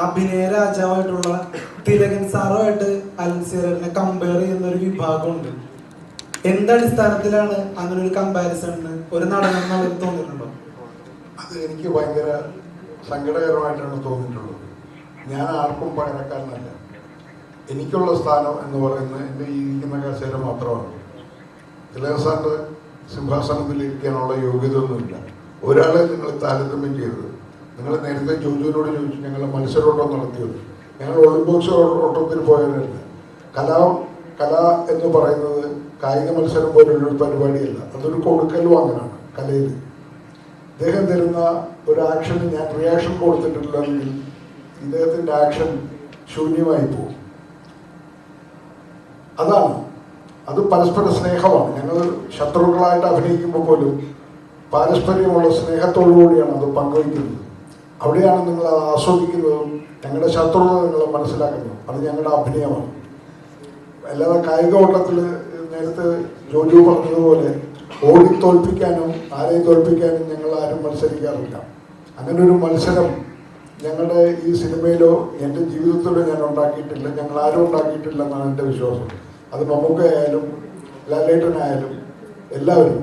അഭിനയ രാജാവായിട്ടുള്ള തിലകൻ സാറുമായിട്ട് അലൻസിയറിനെ കമ്പയർ ചെയ്യുന്ന ഒരു വിഭാഗമുണ്ട്. എന്തടിസ്ഥാനത്തിലാണ് അങ്ങനെ ഒരു കമ്പാരിസൺ ഒരു നടനം എന്നുള്ളത് തോന്നിയിട്ടുണ്ടോ? അത് എനിക്ക് ഭയങ്കര സങ്കടകരമായിട്ടാണ് തോന്നിയിട്ടുള്ളത്. ഞാൻ ആർക്കും പകരക്കാരനല്ല. എനിക്കുള്ള സ്ഥാനം എന്ന് പറയുന്നത് എന്റെ ഇരിക്കുന്ന കസേര മാത്രമാണ്. തിലകൻ സാറിന്റെ സിംഹാസനത്തിൽ ഇരിക്കാനുള്ള യോഗ്യത ഒന്നുമില്ല ഒരാളെ നിങ്ങൾ താരതമ്യം ചെയ്തത് നിങ്ങൾ നേരത്തെ ജോജുവിനോട് ചോദിച്ചു ഞങ്ങൾ മത്സരോട്ടം നടത്തിയത്. ഞങ്ങൾ ഒളിമ്പിക്സ് ഓട്ടത്തിന് പോയവരല്ല. കലാ കല എന്ന് പറയുന്നത് കായിക മത്സരം പോലുള്ള ഒരു പരിപാടിയല്ല. അതൊരു കൊടുക്കലും അങ്ങനെയാണ് കലയിൽ. ഇദ്ദേഹം തരുന്ന ഒരു ആക്ഷന് ഞാൻ റിയാക്ഷൻ കൊടുത്തിട്ടില്ലെങ്കിൽ ഇദ്ദേഹത്തിന്റെ ആക്ഷൻ ശൂന്യമായി പോകും. അതാണ്. അത് പരസ്പര സ്നേഹമാണ്. ഞങ്ങൾ ശത്രുക്കളായിട്ട് അഭിനയിക്കുമ്പോൾ പോലും പാരസ്പര്യമുള്ള സ്നേഹത്തോടു കൂടിയാണ് അത് പങ്കുവയ്ക്കുന്നത്. അവിടെയാണ് നിങ്ങൾ അത് ആസ്വദിക്കുന്നതും ഞങ്ങളുടെ ശത്രുത നിങ്ങൾ മനസ്സിലാക്കുന്നതും. അത് ഞങ്ങളുടെ അഭിനയമാണ്. അല്ലാതെ കായിക ഓട്ടത്തിൽ നേരത്തെ ജോജു പറഞ്ഞതുപോലെ ഓടി തോൽപ്പിക്കാനും ആരെയും തോൽപ്പിക്കാനും ഞങ്ങൾ ആരും മത്സരിക്കാറില്ല. അങ്ങനെ ഒരു മത്സരം ഞങ്ങളുടെ ഈ സിനിമയിലോ എന്റെ ജീവിതത്തിലോ ഞാൻ ഉണ്ടാക്കിയിട്ടില്ല. ഞങ്ങൾ ആരും ഉണ്ടാക്കിയിട്ടില്ല എന്നാണ് എന്റെ വിശ്വാസം. അത് മമ്മൂക്കയായാലും ലാലേട്ടനായാലും എല്ലാവരും.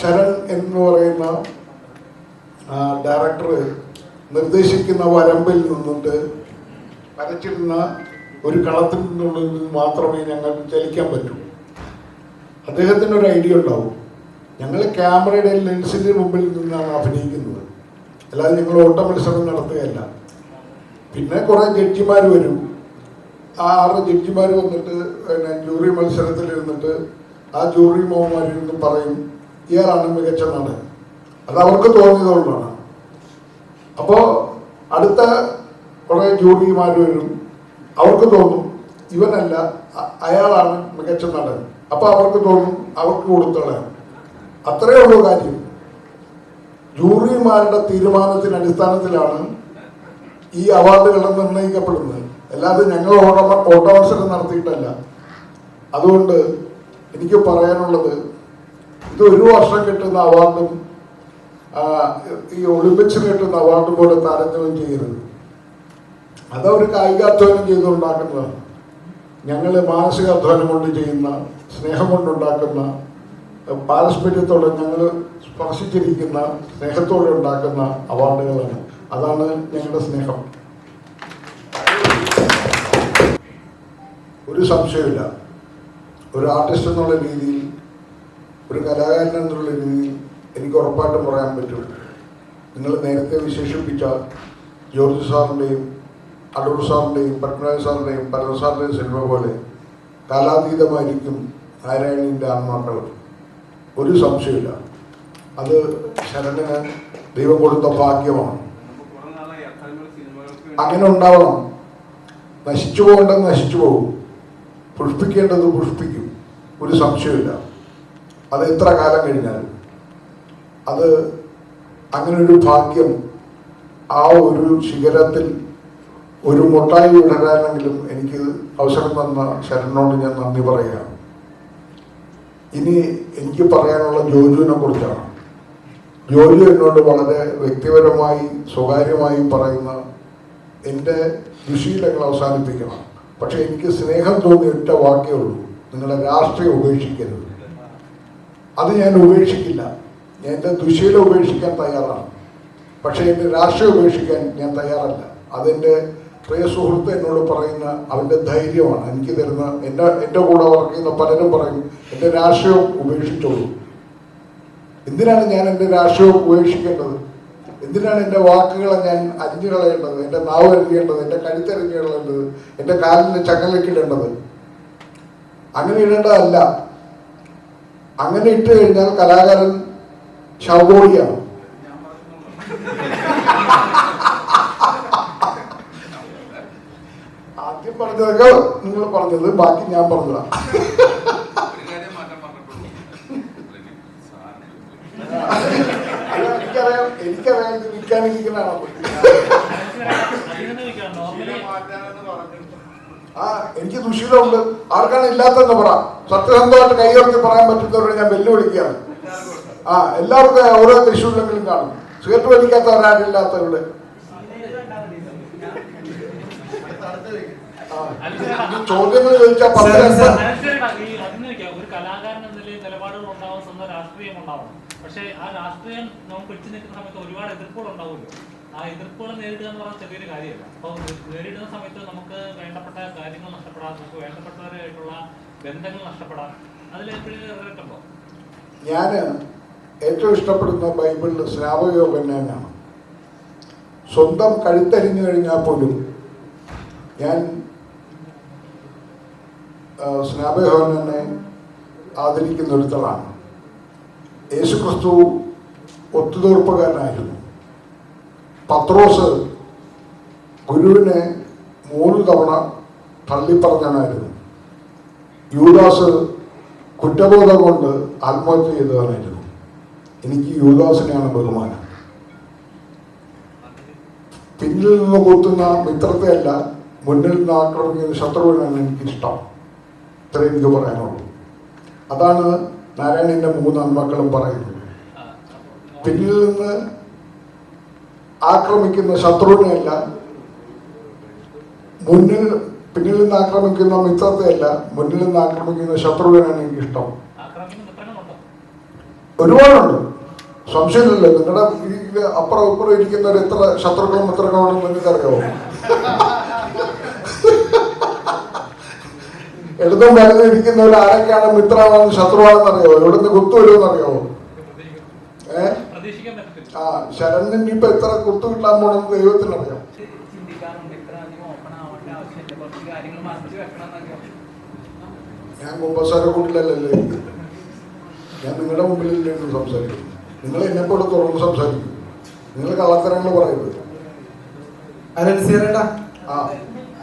ശരൺ എന്ന് പറയുന്ന ഡയറക്ടർ നിർദ്ദേശിക്കുന്ന വരമ്പിൽ നിന്നിട്ട് വരച്ചിരുന്ന ഒരു കളത്തിൽ നിന്നുള്ളിൽ നിന്ന് മാത്രമേ ഞങ്ങൾ ചലിക്കാൻ പറ്റൂ. അദ്ദേഹത്തിന് ഒരു ഐഡിയ ഉണ്ടാവും. ഞങ്ങൾ ക്യാമറയുടെ ലെൻസിന്റെ മുമ്പിൽ നിന്നാണ് അഭിനയിക്കുന്നത്. അല്ലാതെ ഞങ്ങൾ ഓട്ട മത്സരം നടത്തുകയല്ല. പിന്നെ കുറെ ജഡ്ജിമാർ വരും. ആ ആറ് ജഡ്ജിമാർ വന്നിട്ട് പിന്നെ ജൂറി മത്സരത്തിൽ ഇരുന്നിട്ട് ആ ജൂറി മോമാരിരുന്ന് പറയും ഇയാളാണ് മികച്ച നടൻ. അത് അവർക്ക് തോന്നിയതുകൊണ്ടാണ്. അപ്പോൾ അടുത്ത കുറെ ജോലിമാർ വരും. അവർക്ക് തോന്നും ഇവനല്ല അയാളാണ് മികച്ച നടൻ. അപ്പൊ അവർക്ക് തോന്നും അവർക്ക് കൊടുത്തോളാം അത്രയേ ഉള്ളൂ കാര്യം. ജൂറിമാരുടെ തീരുമാനത്തിന് അടിസ്ഥാനത്തിലാണ് ഈ അവാർഡുകൾ നിർണയിക്കപ്പെടുന്നത് അല്ലാതെ ഞങ്ങൾ ഓട്ട ഓട്ടമത്സരം നടത്തിയിട്ടല്ല. അതുകൊണ്ട് എനിക്ക് പറയാനുള്ളത് ഇത് ഒരു വർഷം കിട്ടുന്ന അവാർഡും ഈ ഒളിമ്പിക്സിന് കിട്ടുന്ന അവാർഡ് പോലെ താരതമ്യം ചെയ്യരുത്. അതവർ കായികാധ്വാനം ചെയ്തുണ്ടാക്കുന്നതാണ് ഞങ്ങൾ മാനസികാധ്വാനം കൊണ്ട് ചെയ്യുന്ന സ്നേഹം കൊണ്ടുണ്ടാക്കുന്ന പാരസ്പര്യത്തോടെ ഞങ്ങൾ സ്പർശിച്ചിരിക്കുന്ന സ്നേഹത്തോടെ ഉണ്ടാക്കുന്ന അവാർഡുകളാണ്. അതാണ് ഞങ്ങളുടെ സ്നേഹം. ഒരു സംശയമില്ല ഒരു ആർട്ടിസ്റ്റ് എന്നുള്ള രീതിയിൽ ഒരു കലാകാരൻ എന്നുള്ള രീതിയിൽ എനിക്ക് ഉറപ്പായിട്ടും പറയാൻ പറ്റും. നിങ്ങൾ നേരത്തെ വിശേഷിപ്പിച്ച ജോർജ് സാറിന്റെയും അടൂർ സാറിന്റെയും പത്മനാഭ സാറിന്റെയും പരമ സാറിന്റെയും സിനിമ പോലെ കാലാതീതമായിരിക്കും നാരായണീന്റെ ആത്മാക്കൾ. ഒരു സംശയമില്ല അത് ശരണിന് ദൈവം കൊടുത്ത ഭാഗ്യമാണ്. അങ്ങനെ ഉണ്ടാവണം. നശിച്ചു പോകേണ്ടത് നശിച്ചു പോകും. പുഷ്പിക്കേണ്ടത് പുഷ്പിക്കും. ഒരു സംശയമില്ല അത് എത്ര കാലം കഴിഞ്ഞാലും. അത് അങ്ങനെ ഒരു ഭാഗ്യം ആ ഒരു ശിഖരത്തിൽ ഒരു മുട്ടായി വിടരാനെങ്കിലും എനിക്ക് അവസരം തന്ന ശരണോട് ഞാൻ നന്ദി പറയുകയാണ്. ഇനി എനിക്ക് പറയാനുള്ള ജോജുവിനെ കുറിച്ചാണ്. ജോജു എന്നോട് വളരെ വ്യക്തിപരമായി സ്വകാര്യമായും പറയുന്ന എന്റെ ദുശീലങ്ങൾ അവസാനിപ്പിക്കണം. പക്ഷെ എനിക്ക് സ്നേഹം തോന്നിയിട്ട വാക്കേ ഉള്ളൂ. നിങ്ങളുടെ രാഷ്ട്രീയം ഉപേക്ഷിക്കരുത്. അത് ഞാൻ ഉപേക്ഷിക്കില്ല. എന്റെ ദുശീലം ഉപേക്ഷിക്കാൻ തയ്യാറാണ്. പക്ഷേ എന്റെ രാഷ്ട്രീയം ഉപേക്ഷിക്കാൻ ഞാൻ തയ്യാറല്ല. അതെന്റെ പ്രിയ സുഹൃത്ത് എന്നോട് പറയുന്ന അവന്റെ ധൈര്യമാണ്. എനിക്ക് തരുന്ന എന്റെ എന്റെ കൂടെ വർക്ക് ചെയ്യുന്ന പലരും പറയും എന്റെ രാഷ്ട്രീയം ഉപേക്ഷിച്ചോളൂ. എന്തിനാണ് ഞാൻ എന്റെ രാഷ്ട്രീയം ഉപേക്ഷിക്കേണ്ടത്? എന്തിനാണ് എന്റെ വാക്കുകളെ ഞാൻ അരിഞ്ഞു കളയേണ്ടത് എന്റെ നാവ് അരിഞ്ഞേണ്ടത് എന്റെ കഴുത്തരിഞ്ഞു കളയേണ്ടത് എന്റെ കാലിന് ചങ്ങലക്കിടേണ്ടത്? അങ്ങനെ ഇടേണ്ടതല്ല. അങ്ങനെ ഇട്ട് കഴിഞ്ഞാൽ കലാകാരൻ ശവകോടിയാണ് ആദ്യം പറഞ്ഞതൊക്കെ നിങ്ങൾ പറഞ്ഞത് ബാക്കി ഞാൻ പറഞ്ഞതാ. എനിക്കറിയാം എനിക്കറിയാം ഇത് വിൽക്കാനിരിക്കുന്നതാണോ? ആ എനിക്ക് ദുഷിതമുണ്ട് ആർക്കാണ് ഇല്ലാത്തതെന്ന് പറ. സത്യസന്ധമായിട്ട് കൈയർത്തി പറയാൻ പറ്റുന്നവരോട് ഞാൻ വെല്ലുവിളിക്കുകയാണ്. ആ എല്ലാവർക്കും ഓരോ തൃശ്ശൂരിലെങ്കിലും കാണും. സിഗരറ്റ് വലിക്കാത്തവരാരില്ലാത്തവരുടെ ചോദ്യങ്ങൾ ചോദിച്ചാൽ ഒരു കലാകാരൻ എന്ന നിലയിൽ നിലപാടുകൾ ഉണ്ടാവും സ്വന്തം രാഷ്ട്രീയം ഉണ്ടാവും. പക്ഷേ ആ രാഷ്ട്രീയം നമുക്ക് പിടിച്ചു നിൽക്കുന്ന സമയത്ത് ഒരുപാട് എതിർപ്പുകൾ ഉണ്ടാവുമല്ലോ. ആ എതിർപ്പുകൾ നേരിടുക എന്ന് പറഞ്ഞാൽ ചെറിയൊരു കാര്യമല്ല. അപ്പോൾ നേരിടുന്ന സമയത്ത് നമുക്ക് വേണ്ടപ്പെട്ട കാര്യങ്ങൾ നഷ്ടപ്പെടാം നമുക്ക് വേണ്ടപ്പെട്ടവരായിട്ടുള്ള ബന്ധങ്ങൾ നഷ്ടപ്പെടാം അതിൽ എപ്പോഴും റിഗ്രറ്റ് ഞാൻ ഏറ്റവും ഇഷ്ടപ്പെടുന്ന ബൈബിളിൽ സ്നാപകയോഗനാണ് സ്വന്തം കഴുത്തരിഞ്ഞു കഴിഞ്ഞാൽ പോലും ഞാൻ സ്നാപകയോഗനെ ആദരിക്കുന്ന ഒരുത്തളാണ്. യേശുക്രിസ്തു ഒത്തുതീർപ്പുകാരനായിരുന്നു. പത്രോസ് ഗുരുവിനെ മൂന്ന് തവണ തള്ളിപ്പറഞ്ഞവനായിരുന്നു. യൂദാസ് കുറ്റബോധം കൊണ്ട് ആത്മഹത്യ ചെയ്തവനായിരുന്നു. എനിക്ക് യുവദാസനെയാണ് ബഹുമാനം. പിന്നിൽ നിന്ന് കൊത്തുന്ന മിത്രത്തെയല്ല മുന്നിൽ നിന്ന് ആക്രമിക്കുന്ന ശത്രുവിനാണ് എനിക്കിഷ്ടം. ഇത്രയും എനിക്ക് പറയാനുള്ളൂ. അതാണ് നാരായണന്റെ മൂന്ന് അന്മക്കളും പറയുന്നത്. പിന്നിൽ നിന്ന് ആക്രമിക്കുന്ന ശത്രുവിനെയല്ല മുന്നിൽ പിന്നിൽ നിന്ന് ആക്രമിക്കുന്ന മിത്രത്തെയല്ല മുന്നിൽ നിന്ന് ആക്രമിക്കുന്ന ശത്രുവിനാണ് എനിക്കിഷ്ടം. ഒരുപാടുണ്ട്. സംശയമില്ലല്ലോ. നിങ്ങളുടെ ഈ അപ്പുറം ഇപ്പുറം ഇരിക്കുന്നവർ എത്ര ശത്രുക്കളും മിത്രങ്ങളും നിങ്ങൾക്ക് അറിയാമോ ഇടതും വലതും ഇരിക്കുന്നവർ ആരൊക്കെയാണ് മിത്രമാണെന്ന് ശത്രുവാണെന്ന് അറിയാമോ എവിടുന്ന് കുത്തുവരുമെന്ന് അറിയാമോ അറിയാവോ? പ്രതീക്ഷിക്കാൻ ആ ശരണിന് ഇപ്പൊ എത്ര കുത്തു കിട്ടാൻ പോണെന്ന് ദൈവത്തിനറിയാം അറിയാം. ഞാൻ കുമ്പസാര കൂട്ടിലല്ലേ. ഞാൻ നിങ്ങളുടെ മുമ്പിലല്ലേ ഇരുന്ന് സംസാരിക്കും നിങ്ങൾ എന്നെക്കൊണ്ട് തുറന്ന് സംസാരിക്കും. നിങ്ങൾ കള്ളത്തരങ്ങൾ പറയുന്നത് അലൻസിയറേട്ടാ ആ.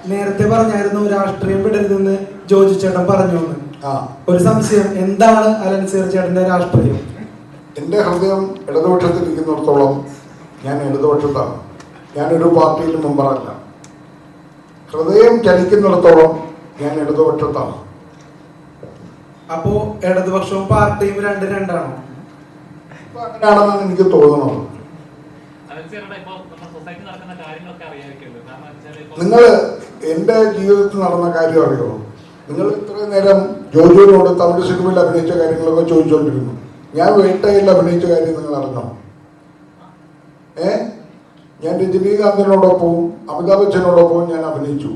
നേരത്തെ പറഞ്ഞായിരുന്നു രാഷ്ട്രീയം വിടരുതെന്ന് ജോജി ചേട്ടൻ പറഞ്ഞു ആ. ഒരു സംശയം എന്താണ് അലൻസിയർ ചേട്ടന്റെ രാഷ്ട്രീയം? എന്റെ ഹൃദയം ഇടതുപക്ഷത്തിരിക്കുന്നിടത്തോളം ഞാൻ ഇടതുപക്ഷത്താണ്. ഒരു പാർട്ടിയിൽ മെമ്പറല്ല. ഹൃദയം ചലിക്കുന്നിടത്തോളം ഞാൻ ഇടതുപക്ഷത്താണ്. അപ്പോ ഇടതുപക്ഷവും പാർട്ടിയും രണ്ട് രണ്ടാണോ? അങ്ങനെയാണെന്നാണ് എനിക്ക് തോന്നുന്നത്. നിങ്ങൾ എന്റെ ജീവിതത്തിൽ നടന്ന കാര്യം അറിയോ? നിങ്ങൾ ഇത്രയും നേരം ജോജുവിനോട് തമിഴ് സിനിമയിൽ അഭിനയിച്ച കാര്യങ്ങളൊക്കെ ചോദിച്ചുകൊണ്ടിരുന്നു ഞാൻ വേട്ടയിൽ അഭിനയിച്ച കാര്യം നിങ്ങൾ അറിഞ്ഞോ? ഏ? ഞാൻ രജനീകാന്തിനോടൊപ്പവും അമിതാഭ് ബച്ചനോടൊപ്പവും ഞാൻ അഭിനയിച്ചു.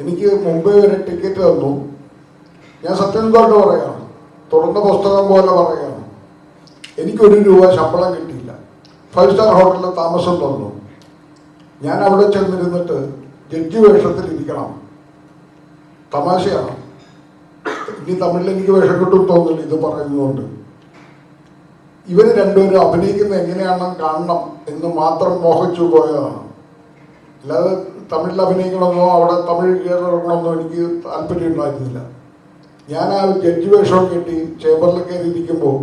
എനിക്ക് മുംബൈ വരെ ടിക്കറ്റ് തന്നു. ഞാൻ സത്യസന്ധമായിട്ട് പറയാണ് തുറന്ന പുസ്തകം പോലെ പറയാണ് എനിക്കൊരു രൂപ ശമ്പളം കിട്ടിയില്ല. ഫൈവ് സ്റ്റാർ ഹോട്ടലിൽ താമസം തന്നു. ഞാൻ അവിടെ ചെന്നിരുന്നിട്ട് ജഡ്ജി വേഷത്തിൽ ഇരിക്കണം. തമാശയാണ്. ഇനി തമിഴിൽ എനിക്ക് വേഷം കിട്ടും തോന്നില്ല ഇത് പറയുന്നതുകൊണ്ട്. ഇവർ രണ്ടുപേരും അഭിനയിക്കുന്നത് എങ്ങനെയാണെന്ന് കാണണം എന്ന് മാത്രം മോഹിച്ചു പോയതാണ്. അല്ലാതെ തമിഴിൽ അഭിനയിക്കണമെന്നോ അവിടെ തമിഴ് കേരളമെന്നോ എനിക്ക് താല്പര്യം ഉണ്ടായിരുന്നില്ല. ഞാൻ ആ ജഡ്ജി വേഷം കെട്ടി ചേമ്പറിൽ കയറി ഇരിക്കുമ്പോൾ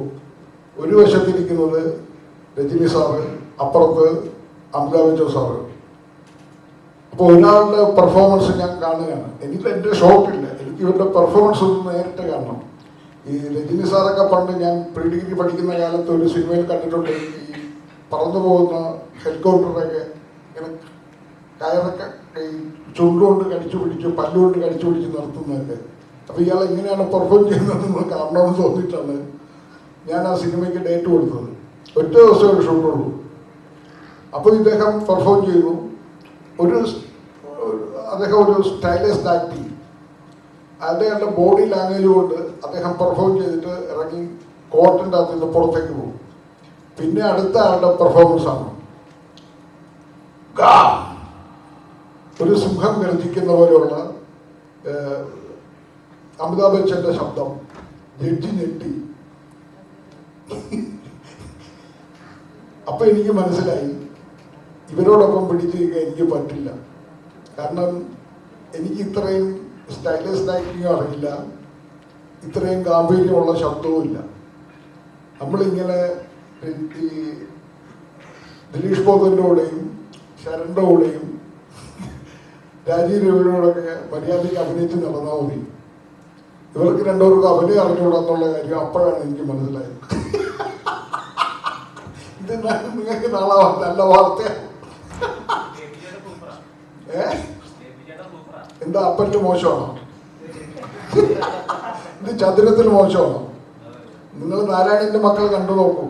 ഒരു വശത്തിരിക്കുന്നത് രജനി സാറ് അപ്പുറത്ത് അമിതാഭ് സാറ്. അപ്പോൾ ഒരാളുടെ പെർഫോമൻസ് ഞാൻ കാണുകയാണ്. എനിക്ക് എന്റെ ഷോപ്പില്ല എനിക്ക് ഇവരുടെ പെർഫോമൻസ് ഒന്ന് നേരിട്ട് കാണണം. ഈ രജനി സാറൊക്കെ പണ്ട് ഞാൻ പ്രീ ഡിഗ്രി പഠിക്കുന്ന കാലത്ത് ഒരു സിനിമയിൽ കണ്ടിട്ടുണ്ട്. ഈ പറന്നു പോകുന്ന ഹെലികോപ്റ്ററൊക്കെ ഇങ്ങനെ കയറൊക്കെ ഈ ചുണ്ടുകൊണ്ട് കടിച്ചു പിടിച്ച് പല്ലുകൊണ്ട് കടിച്ചു പിടിച്ച് നിർത്തുന്നതൊക്കെ. അപ്പോൾ ഇയാൾ എങ്ങനെയാണ് പെർഫോം ചെയ്യുന്നത് നമ്മൾ കാണണമെന്ന് തോന്നിയിട്ടാണ് ഞാൻ ആ സിനിമയ്ക്ക് ഡേറ്റ് കൊടുത്തത്. ഒറ്റ ദിവസം ഷൂട്ടുള്ളൂ അപ്പോൾ ഇദ്ദേഹം പെർഫോം ചെയ്തു ഒരു അദ്ദേഹം ഒരു സ്റ്റൈലിഷ് ആക്ടി അദ്ദേഹത്തെ ബോഡി ലാംഗ്വേജ് കൊണ്ട് അദ്ദേഹം പെർഫോം ചെയ്തിട്ട് ഇറങ്ങി കോട്ടിന്റെ അകത്ത് നിന്ന് പുറത്തേക്ക് പോകും. പിന്നെ അടുത്ത ആളുടെ പെർഫോമൻസ് ആണ്! ഒരു സിംഹം ഗർജിക്കുന്ന പോലെയുള്ള അമിതാഭ് ബച്ചന്റെ ശബ്ദം ജഡ്ജി ഞെട്ടി. അപ്പൊ എനിക്ക് മനസ്സിലായി. ഇവരോടൊപ്പം പിടിച്ചിരിക്കാൻ എനിക്ക് പറ്റില്ല. കാരണം എനിക്ക് ഇത്രയും സ്റ്റൈലിസ്റ്റ് ആക്ടിങ്ങും അറിയില്ല. ഇത്രയും ഗാംഭീര്യമുള്ള ശബ്ദവും ഇല്ല. നമ്മളിങ്ങനെ ഈ ദിലീഷ് ശരണിന്റെ കൂടെയും രാജീവ് രവിയോടൊക്കെ മര്യാദയ്ക്ക് അഭിനയിച്ച് നടന്നാൽ മതി. ഇവർക്ക് രണ്ടുപേർക്കും അഭിനയം അറിഞ്ഞുകൂടാന്നുള്ള കാര്യം അപ്പോഴാണ് എനിക്ക് മനസ്സിലായത്. ഇത് നിങ്ങൾക്ക് നാളെ നല്ല വാർത്ത. എന്താ അപ്പറ്റ് മോശമാണോ? ഇത് ചതുരത്തിൽ മോശമാണോ? നിങ്ങൾ നാരായണന്റെ മക്കൾ കണ്ടു നോക്കൂ.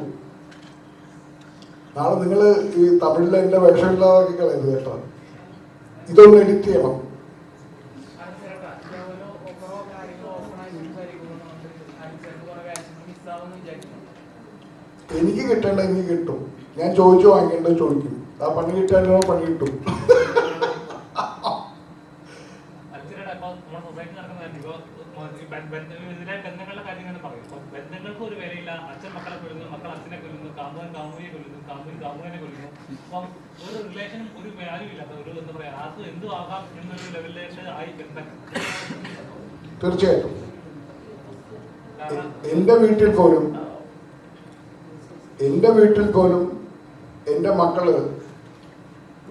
നാളെ നിങ്ങൾ ഈ തമിഴിലെ എന്റെ വേഷമില്ലാതാക്കി കളയരുത് കേട്ടോ. ഇതൊന്ന് എഡിറ്റ് ചെയ്യണം. എനിക്ക് കിട്ടേണ്ട എനിക്ക് കിട്ടും. ഞാൻ ചോദിച്ചു വാങ്ങിക്കേണ്ടത് ചോദിക്കും. ആ പണി കിട്ടേണ്ടോ പണി കിട്ടും. ബന്ധങ്ങൾക്ക് ഒരു വിലയില്ല. അച്ഛൻ മക്കളെ കൊല്ലുന്നു മക്കൾ അച്ഛനെ കൊല്ലുന്നു കാമുകൻ കാമുകിയെ കൊല്ലുന്നു കാമുകൻ കാമുകനെ കൊല്ലുന്നു. അപ്പം ഒരു റിലേഷനും ഒരു വാല്യൂ ഇല്ലാത്ത ഒരു എന്താ പറയാ ആർക്കും എന്തും ആകാം എന്നൊരു ലെവലിലേക്ക് ആയി തീർച്ചയായിട്ടും. എന്റെ വീട്ടിൽ പോലും എന്റെ വീട്ടിൽ പോലും എന്റെ മക്കൾ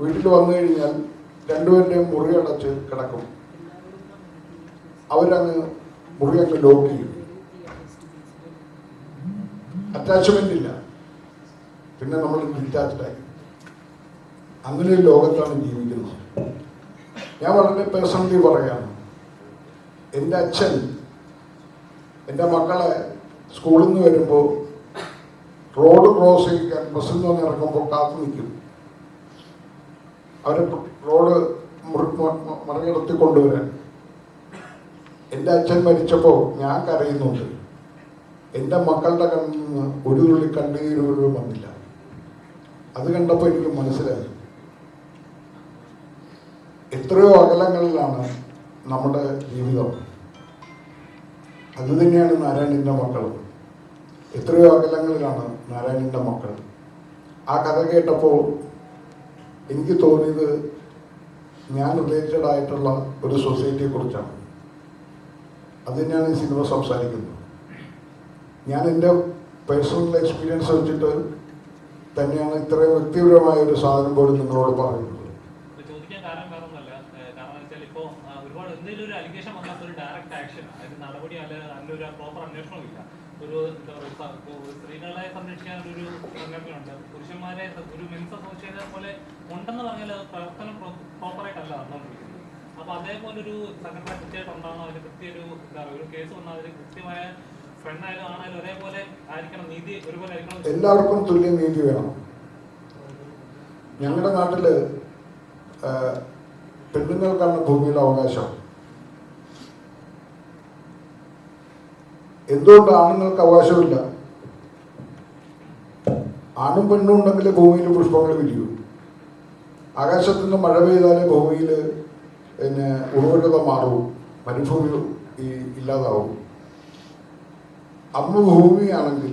വീട്ടിൽ വന്നു കഴിഞ്ഞാൽ രണ്ടുപേരുടെയും മുറി അടച്ച് കിടക്കും. അവരങ്ങ് മുറി അങ്ങ് ലോക്ക് ചെയ്യും. അറ്റാച്ച്മെന്റ് ഇല്ല. പിന്നെ നമ്മൾ ഡിറ്റാച്ച്ഡ് ആയി. അങ്ങനെ ഒരു ലോകത്താണ് ജീവിക്കുന്നത്. ഞാൻ വളരെ പേഴ്സണലി പറയാണ് എന്റെ അച്ഛൻ എന്റെ മക്കളെ സ്കൂളിൽ നിന്ന് വരുമ്പോൾ റോഡ് ക്രോസ് ചെയ്യിക്കാൻ ബസ്സിൽ നിന്ന് ഇറങ്ങുമ്പോൾ കാത്തു നിൽക്കും. അവരെ റോഡ് മറികടത്തി കൊണ്ടുവരാൻ. എന്റെ അച്ഛൻ മരിച്ചപ്പോൾ ഞാൻ കരയുന്നുണ്ട്. എന്റെ മക്കളുടെ കണ്ണിൽ നിന്ന് ഒരു തുള്ളി കണ്ണീര് പോലും വന്നില്ല. അത് കണ്ടപ്പോൾ എനിക്ക് മനസ്സിലായി. എത്രയോ അകലങ്ങളിലാണ് നമ്മുടെ ജീവിതം. അത് തന്നെയാണ് നാരായണന്റെ മക്കളും. എത്രയോ അകലങ്ങളിലാണ് നാരായണന്റെ മക്കൾ. ആ കഥ കേട്ടപ്പോൾ എനിക്ക് തോന്നിയത് ഞാൻ റിലേറ്റഡ് ആയിട്ടുള്ള ഒരു സൊസൈറ്റിയെ കുറിച്ചാണ് അത് തന്നെയാണ് ഈ സിനിമ സംസാരിക്കുന്നത്. ഞാൻ എന്റെ പേഴ്സണൽ എക്സ്പീരിയൻസ് വെച്ചിട്ട് തന്നെയാണ് ഇത്രയും വ്യക്തിപരമായ ഒരു സാധനം പോലും നിങ്ങളോട് പറയുന്നത് ഇപ്പൊ ചോദിക്കാൻ കാരണം വേറെ ഒന്നല്ല കാരണം വെച്ചാൽ ഇപ്പോ ആ, ഒരുപാട് എന്തെങ്കിലും ഒരു അലിഗേഷൻ വന്നാൽ ഒരു ഡയറക്റ്റ് ആക്ഷൻ അതിന് നടപടി അല്ല അതിലൊരു പ്രോപ്പർ അന്വേഷണവും ഇല്ല. ഒരു സ്ത്രീകളെ സംരക്ഷിക്കാൻ ഒരു സംഘടനയുണ്ട് പുരുഷന്മാരെ ഒരു മെൻസ് അസോസിയേഷൻ പോലെ ഉണ്ടെന്ന് പറഞ്ഞാൽ പ്രവർത്തനം പ്രോപ്പറായിട്ടല്ല നടന്നുകൊണ്ടിരിക്കുന്നത്. അപ്പൊ അതേപോലെ ഒരു സംഘടന കൃത്യമായിട്ട് ഉണ്ടാകണം അതിന് കൃത്യ ഒരു എന്താ പറയുക ഒരു കേസ് വന്നാൽ അതിന് കൃത്യമായ പെണ്ണായാലും ആണായാലും ഒരേപോലെ ആയിരിക്കണം നീതി ഒരുപോലെ ആയിരിക്കണം. എല്ലാവർക്കും തുല്യ നീതി വേണം. ഞങ്ങളുടെ നാട്ടിൽ പെണ്ണുങ്ങൾക്കാണ് ഭൂമിയുടെ അവകാശം. എന്തുകൊണ്ട് ആണുങ്ങൾക്ക് അവകാശമില്ല? ആണും പെണ്ണും ഉണ്ടെങ്കിൽ ഭൂമിയിൽ പുഷ്പങ്ങൾ വിരിയൂ. ആകാശത്തു നിന്ന് മഴ പെയ്താലേ ഭൂമിയിൽ പിന്നെ ഉറവിടത മാറും മരുഭൂമി ഈ ഇല്ലാതാവും. അമ്മ ഭൂമിയാണെങ്കിൽ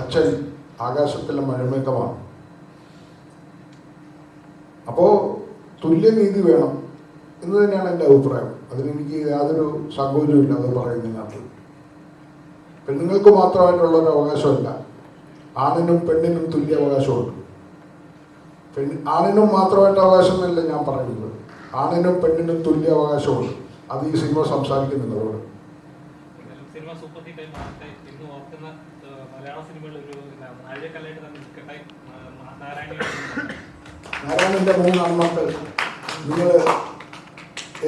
അച്ഛൻ ആകാശത്തിലെ മഴമേഘമാണ്. അപ്പോൾ തുല്യനീതി വേണം എന്ന് തന്നെയാണ് എന്റെ അഭിപ്രായം. അതിനെനിക്ക് യാതൊരു സങ്കോചവും അത് പറയുന്നതിനകത്ത്. പെണ്ണുങ്ങൾക്ക് മാത്രമായിട്ടുള്ള ഒരു അവകാശമല്ല. ആണിനും പെണ്ണിനും തുല്യ അവകാശമുണ്ട്. പെണ്ണ് ആണിനും മാത്രമായിട്ട് അവകാശം എന്നല്ല ഞാൻ പറയുന്നത്. ആണിനും പെണ്ണിനും തുല്യ അവകാശമുണ്ട്. അത് ഈ സിനിമ സംസാരിക്കുന്നുണ്ട് അതോട് സിനിമ സൂപ്പർ ഹിറ്റ് ആയി മാറട്ടെ. ഇന്ന് ഓർക്കുന്ന ഏഹ്, മലയാള സിനിമകളിൽ ഒരു എന്താ, നാഴികക്കല്ലായിട്ട് തന്നെ നിൽക്കട്ടെ. നാരായണന്റെ മൂന്ന് ആൺമക്കൾ നിങ്ങൾ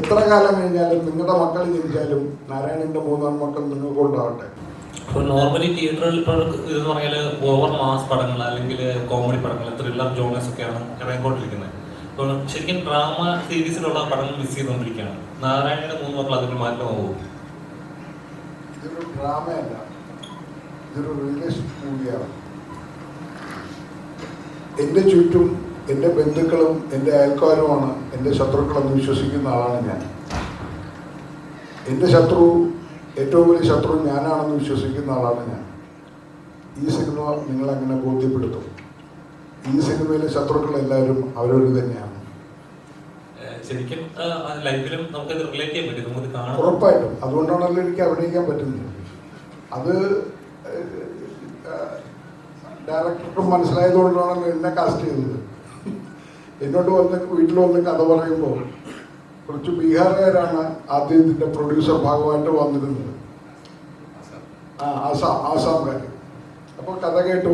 എത്ര കാലം കഴിഞ്ഞാലും നിങ്ങളുടെ മക്കൾ ജനിച്ചാലും നാരായണന്റെ മൂന്ന് മക്കൾ നിങ്ങൾക്ക് ഉണ്ടാവട്ടെ ഇപ്പോൾ നോർമലി തിയേറ്ററിൽ ഇപ്പോൾ ഇതെന്ന് പറഞ്ഞാൽ ഓവർ മാസ് പടങ്ങൾ അല്ലെങ്കിൽ കോമഡി പടങ്ങൾ ത്രില്ലർ ജോണേഴ്സ് ഒക്കെയാണ് ഇറങ്ങിക്കൊണ്ടിരിക്കുന്നത്. അപ്പൊ ശരിക്കും ഡ്രാമ സീരീസിലുള്ള പടങ്ങൾ മിസ് ചെയ്തുകൊണ്ടിരിക്കുകയാണ്. നാരായണയുടെ മൂന്ന് മക്കൾ അതിന് മാറ്റമാവും ഇതൊരു ഡ്രാമയല്ല ഇതൊരു എന്റെ ചുറ്റും എന്റെ ബന്ധുക്കളും എന്റെ അയൽക്കാരുമാണ് എന്റെ ശത്രുക്കളെന്ന് വിശ്വസിക്കുന്ന ആളാണ് ഞാൻ. എന്റെ ശത്രു ഏറ്റവും വലിയ ശത്രു ഞാനാണെന്ന് വിശ്വസിക്കുന്ന ആളാണ് ഞാൻ. ഈ സിനിമ നിങ്ങളങ്ങനെ ബോധ്യപ്പെടുത്തും. ഈ സിനിമയിലെ ശത്രുക്കൾ എല്ലാവരും അവരവർ തന്നെയാണ് ശരിക്കും ലൈഫിലും നമുക്കത് റിലേറ്റ് ചെയ്യാൻ പറ്റും. നമുക്ക് കാണാം. ഉറപ്പായിട്ടും. അതുകൊണ്ടാണല്ലോ എനിക്ക് അഭിനയിക്കാൻ പറ്റുന്നത്. അത് ഡയറക്ടർക്കും മനസ്സിലായതുകൊണ്ടാണല്ലോ എന്നെ കാസ്റ്റ് ചെയ്തത് എന്നോട് വന്ന് വീട്ടിൽ വന്ന് കഥ പറയുമ്പോൾ കുറച്ച് ബീഹാറുകാരാണ് ആദ്യം ഇതിന്റെ പ്രൊഡ്യൂസർ ഭാഗമായിട്ട് വന്നിരുന്നത്. ആ ആസാം ആസാംകാർ അപ്പോൾ കഥ കേട്ടു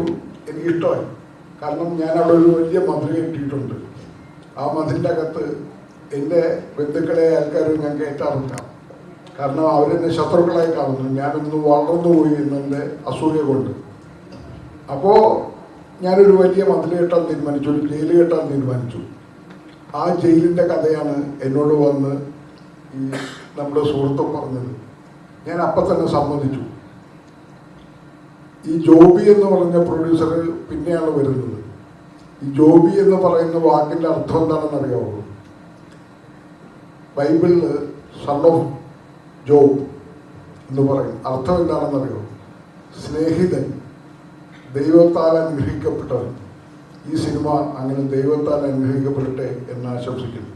എനിക്ക് ഇഷ്ടമായി കാരണം ഞാൻ അവിടെ ഒരു വലിയ മതിൽ കെട്ടിയിട്ടുണ്ട്. ആ മതിലിന്റെ അകത്ത് എന്റെ ബന്ധുക്കളെ ആൾക്കാരും ഞാൻ കയറ്റാറില്ല. കാരണം അവരെന്നെ ശത്രുക്കളായി കാണുന്നു. ഞാനൊന്ന് വളർന്നു പോയി എന്നെ അസൂയ കൊണ്ട്. അപ്പോൾ ഞാനൊരു വലിയ മതിൽ കെട്ടാൻ തീരുമാനിച്ചു ഒരു ജയിൽ കെട്ടാൻ തീരുമാനിച്ചു. ആ ജയിലിന്റെ കഥയാണ് എന്നോട് വന്ന് ഈ നമ്മുടെ സുഹൃത്ത് പറഞ്ഞത്. ഞാൻ അപ്പം തന്നെ സമ്മതിച്ചു. ഈ ജോബി എന്ന് പറഞ്ഞ പ്രൊഡ്യൂസർ പിന്നെയാണ് വരുന്നത്. ഈ ജോബി എന്ന് പറയുന്ന വാക്കിന്റെ അർത്ഥം എന്താണെന്ന് അറിയാമോ ബൈബിളിൽ സൺ ഓഫ് ജോബ് എന്ന് പറയും. അർത്ഥം എന്താണെന്ന് അറിയാവൂ? സ്നേഹിതൻ ദൈവത്താൽ അനുഗ്രഹിക്കപ്പെട്ടവൻ. ഈ സിനിമ അങ്ങനെ ദൈവത്താൽ അനുഗ്രഹിക്കപ്പെടട്ടെ എന്ന് ആശംസിക്കുന്നു.